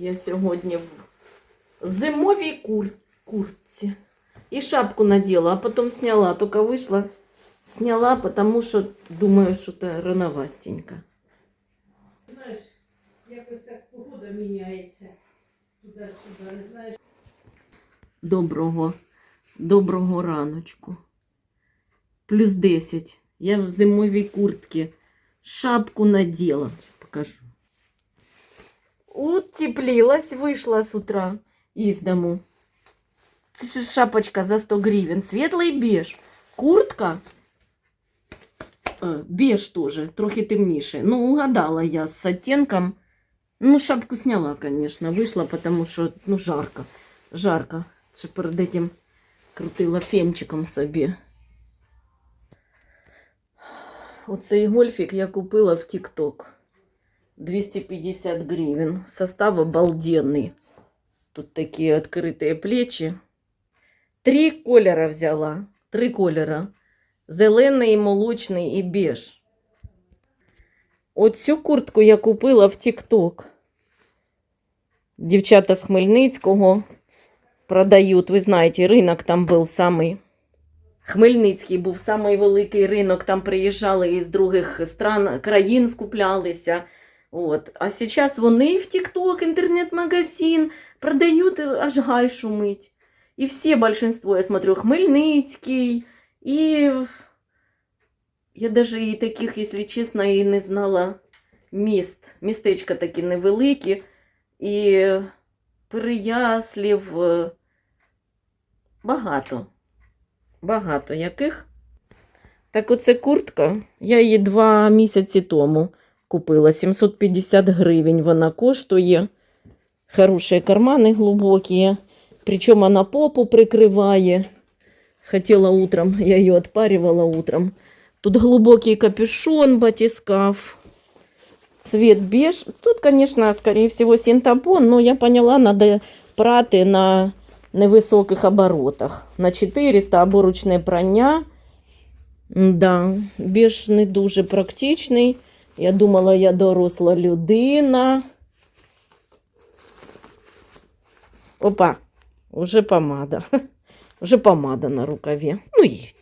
Я сьогодні в зимовій кур... куртці. І шапку надела, а потім сняла. Тільки вийшла, сняла, тому що думаю, що це рановастенько. Знаєш, якось так погода міняється. Туди-сюди, не знаєш. Доброго, доброго раночку. Плюс 10. Я в зимовій куртці. Шапку надела. Сейчас покажу. Утеплилась, вышла с утра из дому. Це ж шапочка за 100 гривен. Светлый беж. Куртка. Э, беж тоже, трохи темніше. Ну, угадала я с оттенком. Ну, шапку сняла, конечно. Вышла, потому что, ну, жарко. Жарко. Ще перед этим крутила фенчиком собі. Оцей гольфік я купила в ТикТок. 250 гривен. Состав обалденный. Тут такие открытые плечи. Три кольора взяла. Три кольора. Зелений, молочний і беж. Оцю куртку я купила в ТикТок. Дівчата з Хмельницького продають. Ви знаєте, ринок там був самий. Хмельницький був самий великий ринок, там приїжджали із других стран, країн скуплялися. От. А зараз вони в TikTok, інтернет-магазин продають, аж гай шумить. І всі, большинство, я смотрю, Хмельницький, і я даже і таких, якщо чесно, і не знала міст. Містечка такі невеликі, і Переяслів е, багато. Багато яких. Так оце куртка. Я її два місяці тому купила. 750 гривень вона коштує. Хороші кармани глибокі. Причому вона попу прикриває. Хотіла утром, я її отпарювала утром. Тут глубокий капюшон, батискаф. Цвет беж. Тут, конечно, скорее всего, синтепон, но я поняла, надо прати на невисоких оборотах. На 400 або ручне прання. Да, беж не дуже практичний. Я думала, я доросла людина. Опа, уже помада. Вже помада на рукаві. Ну і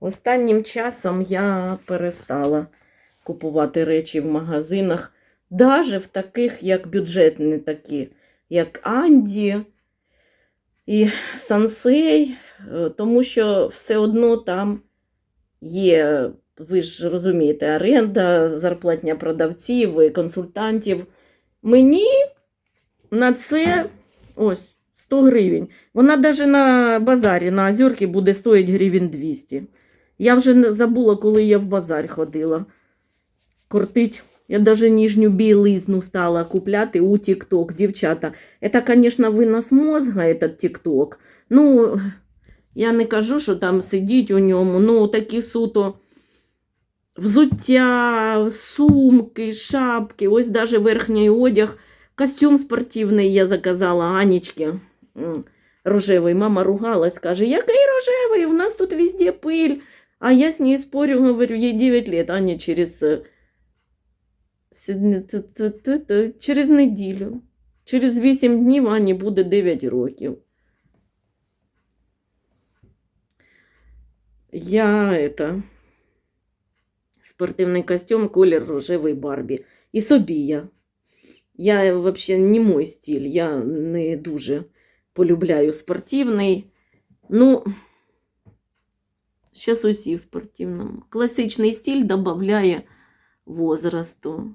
останнім часом я перестала купувати речі в магазинах, навіть в таких, як бюджетні такі, як Анді і Сансей, е, тому що все одно там є, ви ж розумієте, оренда, зарплатня продавців, консультантів. Мені на це ось 100 гривень. Вона навіть на базарі на Озерки буде стоїти гривень 200. Я вже забула, коли я в базар ходила. Кортить. Я даже нижню білизну стала купляти у ТикТок, дівчата. Это, конечно, винос мозга, этот ТикТок. Ну, я не кажу, що там сидіть у ньому. Ну, такі суто взуття, сумки, шапки, ось даже верхній одяг. Костюм спортивний я заказала Анечки. м, Рожевий. Мама ругалась, каже, який рожевий? У нас тут везде пиль. А я с ней спорю, говорю, ей 9 лет, Аня через, э, через неділю. Через 8 днів Ані буде 9 років. Я это, спортивний костюм, колір рожевий Барбі. І собі я. Я взагалі не мой стиль, я не дуже полюбляю спортивний. Ну, Сейчас усі в спортивному. Класичний стиль додає возрасту.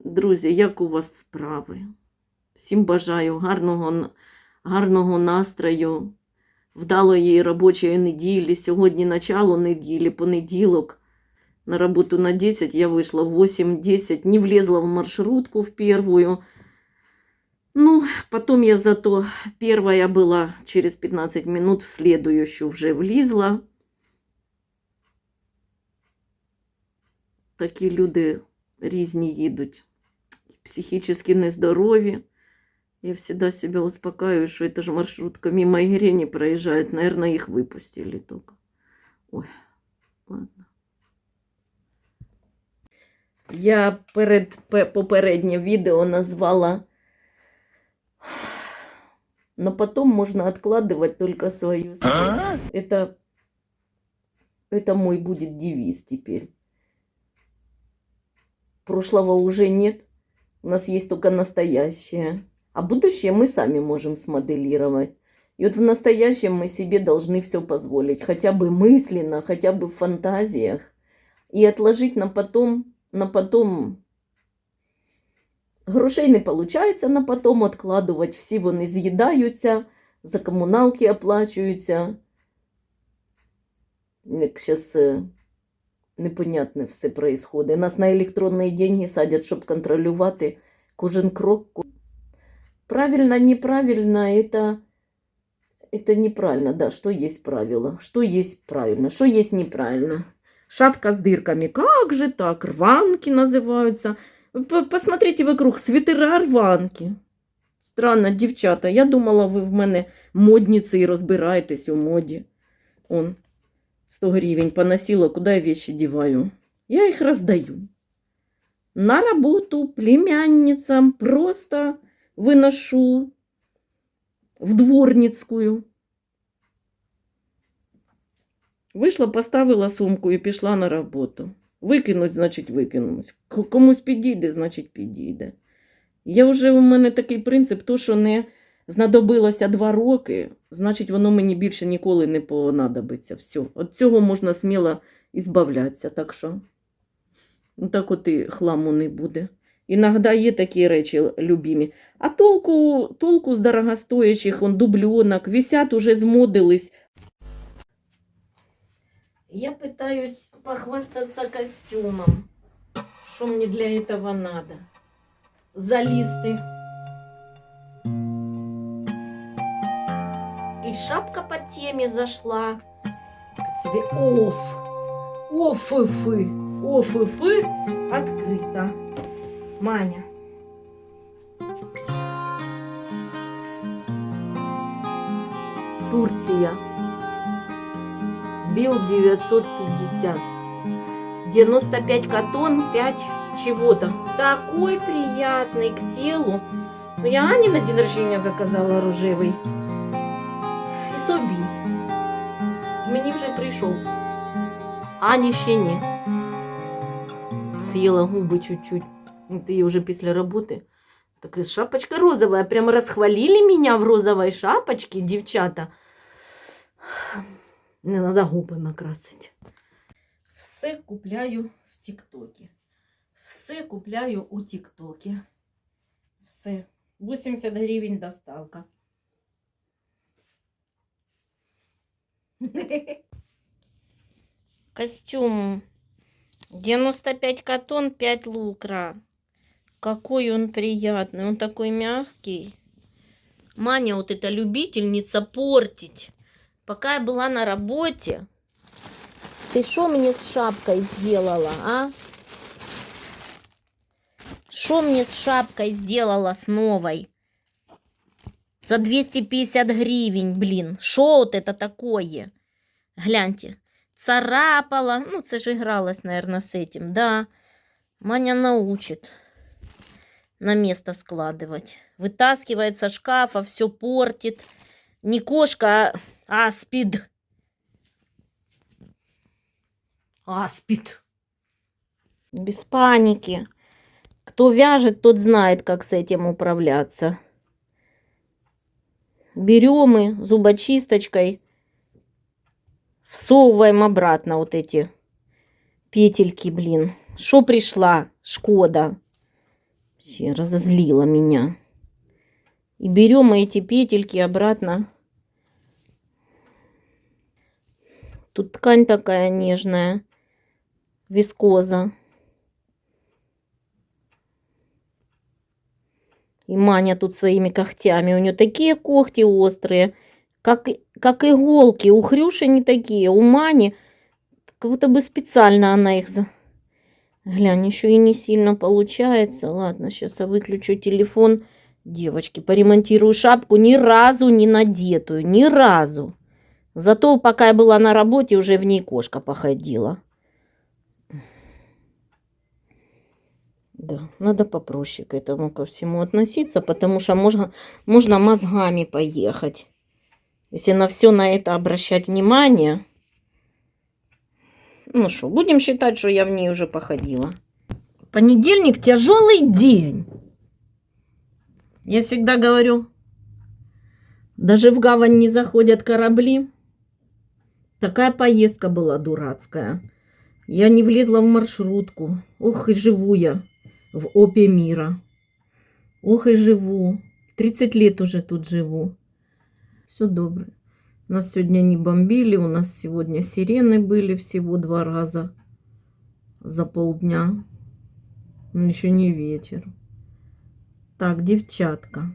Друзі, як у вас справи? Всім бажаю гарного, гарного настрою, вдалої робочої неділі. Сьогодні начало неділі, понеділок. На роботу на 10 я вийшла в 8-10, не влезла в маршрутку в первую. Ну, потом я зато первая была через 15 минут, в следующую уже влізла. Такі люди різні їдуть. Психически нездорові. Я всегда себя успокаиваю, что это же маршрутка мимо Игрени проезжает. Наверное, их выпустили только. Ой, ладно. Я перед пе- попереднє відео назвала но потом можно откладывать только свою смерть. Это, это мой будет девиз теперь. Прошлого уже нет. У нас есть только настоящее. А будущее мы сами можем смоделировать. И вот в настоящем мы себе должны все позволить. Хотя бы мысленно, хотя бы в фантазиях. І отложить на потом, на потом грошей не виходить на потом откладувати. Всі вони з'їдаються, за комуналки оплачуються. Як зараз непонятне все происходит. Нас на електронні деньги садять, щоб контролювати кожен крок. Правильно, неправильно, это, это неправильно, да, что есть правило, что есть правильно, что есть неправильно. Шапка с дырками, как же так, рванки называются. П- Посмотрите вокруг, свитера рванки. Странно, дівчата, я думала, ви в мене модниці і розбираєтесь у моді. Он, 100 гривень поносила, куда я вещи деваю? Я их раздаю. На работу племянницам просто выношу в дворницкую. Вийшла, поставила сумку і пішла на роботу. Викинуть, значить, викинуть. Комусь підійде, значить, підійде. Я вже у мене такий принцип, то, що не знадобилося два роки, значить, воно мені більше ніколи не понадобиться. Все. От цього можна сміло ізбавлятися. Так що ну, так от і хламу не буде. Іногда є такі речі любімі. А толку, толку з дорогостоящих, он дубльонок, висять уже змодились. Я пытаюсь похвастаться костюмом. Что мне для этого надо? Залисты. И шапка по теме зашла. Тут себе оф. Оф и фы. Оф и фы. Открыто. Маня. Турция Бил 950. 95 катон, 5 чего-то. Такой приятный к телу. Ну, я Ане на день рождения заказала рожевий. І собі. Мені вже прийшов. Ані ще ні. Съела губи чуть-чуть. Это я уже после работы. Так и шапочка розовая. Прям расхвалили меня в розовой шапочке, девчата. Не треба губи накрасити. Все купляю в Тіктокі. Все купляю у Тіктокі. Все. 80 гривень доставка. Костюм 95 катон, 5 лукра. Какой он приятный, он такой мягкий. Маня вот эта любительница портить. Пока я была на работе, ты что мне с шапкой сделала, а? Что мне с шапкой сделала с новой? За 250 гривен, блин. Что вот это такое? Гляньте. Царапала. Ну, це ж игралась, наверное, с этим. Да. Маня научит на место складывать. Вытаскивает со шкафа, все портит. Не кошка, а аспид. Аспид. Без паники. Кто вяжет, тот знает, как с этим управляться. Берем и зубочисточкой всовываем обратно вот эти петельки, блин. Что пришла? Шкода. Вообще разозлила меня. И берем эти петельки обратно. Тут ткань такая нежная. Вискоза. И Маня тут своими когтями. У нее такие когти острые, как, как иголки. У Хрюши не такие. У Мани как будто бы специально она их... За... Глянь, еще и не сильно получается. Ладно, сейчас я выключу телефон. Девочки, поремонтирую шапку. Ни разу не надетую. Ни разу. Зато пока я была на работе, уже в ней кошка походила. Да, надо попроще к этому ко всему относиться, потому что можно, можно мозгами поехать. Если на все на это обращать внимание, ну что, будем считать, что я в ней уже походила. Понедельник тяжелый день. Я всегда говорю, даже в гавань не заходят корабли. Такая поездка была дурацкая. Я не влезла в маршрутку. Ох, и живу я в опе мира. Ох, и живу. 30 лет уже тут живу. Все добре. Нас сегодня не бомбили, у нас сегодня сирены были всего два раза за полдня. Но еще не вечер. Так, девчатка.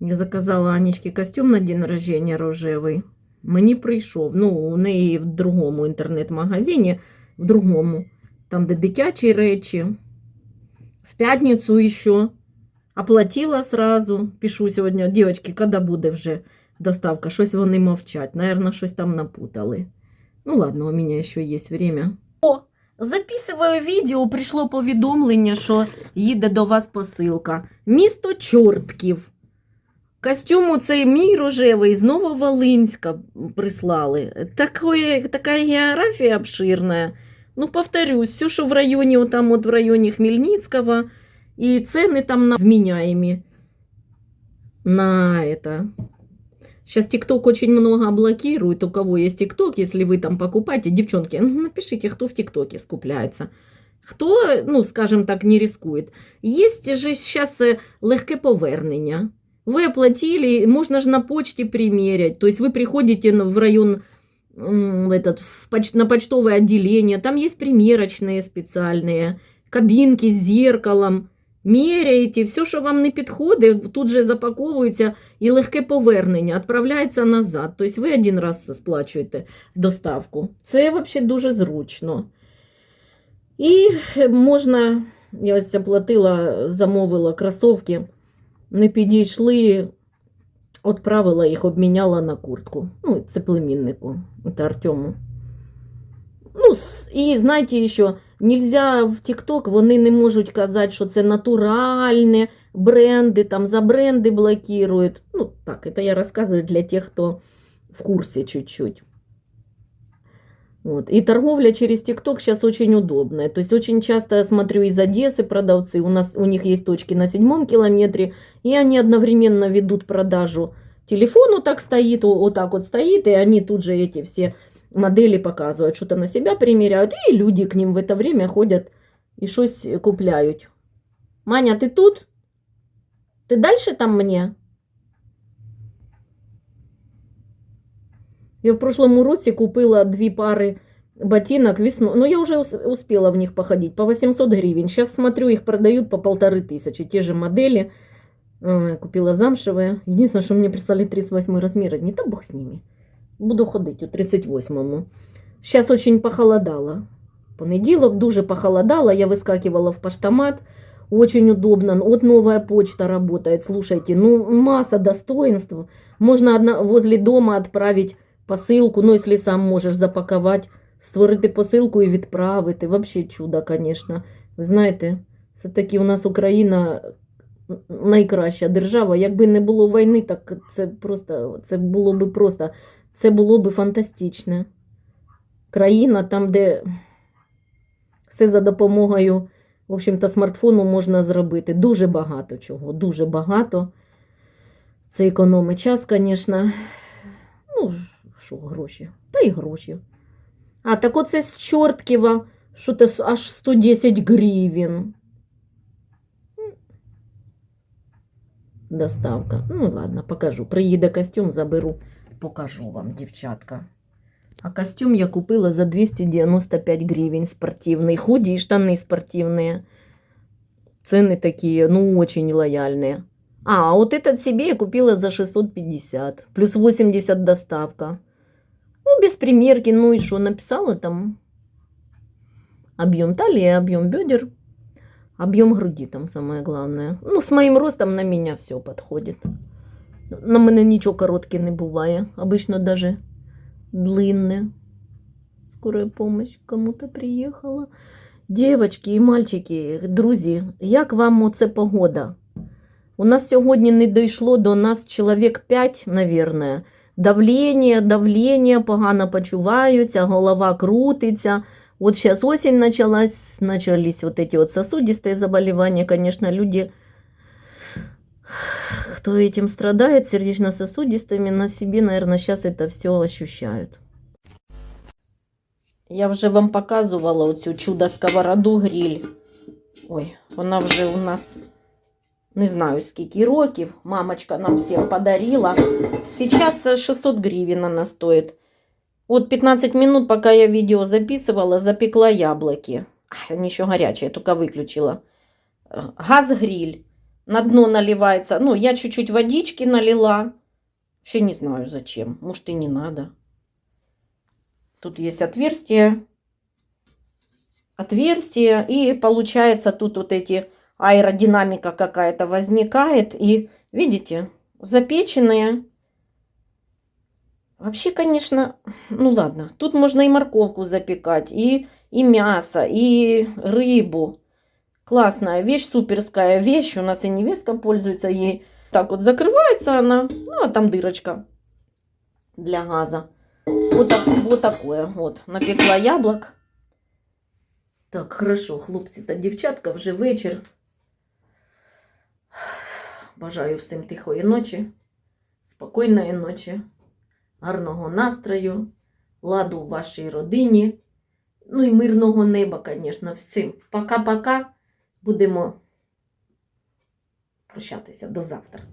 Я заказала Анічки костюм на день рождения рожевий. Мені прийшов. Ну, у неї в другому інтернет-магазині, в другому, там, де дитячі речі. В п'ятницю ще. Оплатила сразу. Пишу сьогодні, дівчатки, коли буде вже доставка? Щось вони мовчать. Наверно, щось там напутали. Ну ладно, у мене ще є время. О, Записую відео, прийшло повідомлення, що їде до вас посилка. Місто Чортків. Костюм цей мій рожевий з Нововолинська прислали. Такое, така географія обширна. Ну, повторюсь, все, що в районі, там от в районі Хмельницького, і ціни там на вменяемі. На это. Сейчас ТикТок очень много блокирует. У кого есть ТикТок, если вы там покупаете, девчонки, напишите, кто в ТикТоке скупляется. Хто, ну, скажем так, не рискует. Есть же сейчас легке повернення. Вы оплатили, можно же на почте примерять. То есть вы приходите в район этот, в поч- на почтовое отделение, там есть примерочные специальные, кабинки с зеркалом. Меряєте, все, що вам не підходить, тут же запаковується і легке повернення, відправляється назад. Тобто ви один раз сплачуєте доставку. Це взагалі дуже зручно. І можна, я ось оплатила, замовила кросовки, не підійшли, відправила їх, обміняла на куртку. Ну, це племіннику, це Артему. Ну, с- і знаєте, що нельзя в TikTok, вони не можуть казати, що це натуральне бренди, там за бренди блокирують. Ну, так, це я розказую для тих, хто в курсі чуть-чуть. Вот. И торговля через ТикТок сейчас очень удобная. То есть очень часто я смотрю из Одессы продавцы, у, нас, у них есть точки на седьмом километре, и они одновременно ведут продажу. Телефон вот так стоит, вот вот так вот стоит, и они тут же эти все модели показывают, что-то на себя примеряют, и люди к ним в это время ходят и щось купляють. Маня, ты тут? Ты дальше там мне? Я в прошлому році купила дві пари ботинок весну. Ну, я уже ус- успела в них походить. По 800 гривен. Сейчас смотрю, их продают по полторы тысячи. Те же модели. Купила замшевые. Единственное, что мне прислали 38 размера. Не то бог с ними. Буду ходить у 38-му. Сейчас очень похолодало. Понеділок дуже похолодало. Я выскакивала в поштомат. Очень удобно. Вот новая почта работает. Слушайте, ну масса достоинств. Можно одна, возле дома отправить посилку, ну, якщо сам можеш запакувати, створити посилку і відправити. Вообще чудо, звісно. Ви знаєте, це таки у нас Україна найкраща держава. Якби не було війни, так це просто це було би просто це було би фантастично. Країна там, де все за допомогою, в общем-то, смартфону можна зробити. Дуже багато чого, дуже багато. Це економить час, звісно. Ну, що, гроші? Та й гроші. А, так оце з Чортківа, що це аж 110 гривень. Доставка. Ну, ладно, покажу. Приїде костюм, заберу, покажу вам, дівчатка. А костюм я купила за 295 гривень спортивный. Худи и штаны спортивные. Цены такие, ну, очень лояльные. А вот этот себе я купила за 650. Плюс 80 доставка. Ну, без примерки. Ну и что, написала там объем талии, объем бедер, объем груди там самое главное. Ну, с моим ростом на меня все подходит. На мене нічого коротке не буває. Обычно даже длинне. Скорая помощь кому-то приехала. Дівочки і мальчики, друзі, як вам оце погода? У нас сьогодні не дійшло до нас чоловік 5, наверное. Давлення, давлення, погано почуваються, голова крутиться. Вот сейчас осень началась, начались вот эти вот сосудистые заболевания. Конечно, люди, кто этим страдает, сердечно-сосудистыми, на себе, наверное, сейчас это все ощущают. Я вже вам показувала оцю чудо-сковороду гриль. Ой, вона вже у нас не знаю скільки років. Мамочка нам всім подарила. Сейчас 600 гривен она стоит. Вот 15 минут, пока я видео записывала, запекла яблоки. Ах, Они еще горячие, только выключила. Э, Газ-гриль. На дно наливается. Ну, я чуть-чуть водички налила. Вообще не знаю зачем. Может и не надо. Тут есть отверстие. Отверстие. И получается тут вот эти аэродинамика какая-то возникает. И видите, запеченные. Вообще, конечно, ну ладно, тут можно и морковку запекать, и, и мясо, и рыбу. Классная вещь, суперская вещь. У нас и невестка пользуется ей. Так вот закрывается она, ну а там дырочка для газа. Вот, так, вот такое. Вот, напекла яблок. Так, хорошо, хлопці та дівчатка, вже вечір. Бажаю всім тихої ночі, спокійної ночі, гарного настрою, ладу в вашій родині. Ну і мирного неба, звісно, всім. Пока-пока. Будемо прощатися до завтра.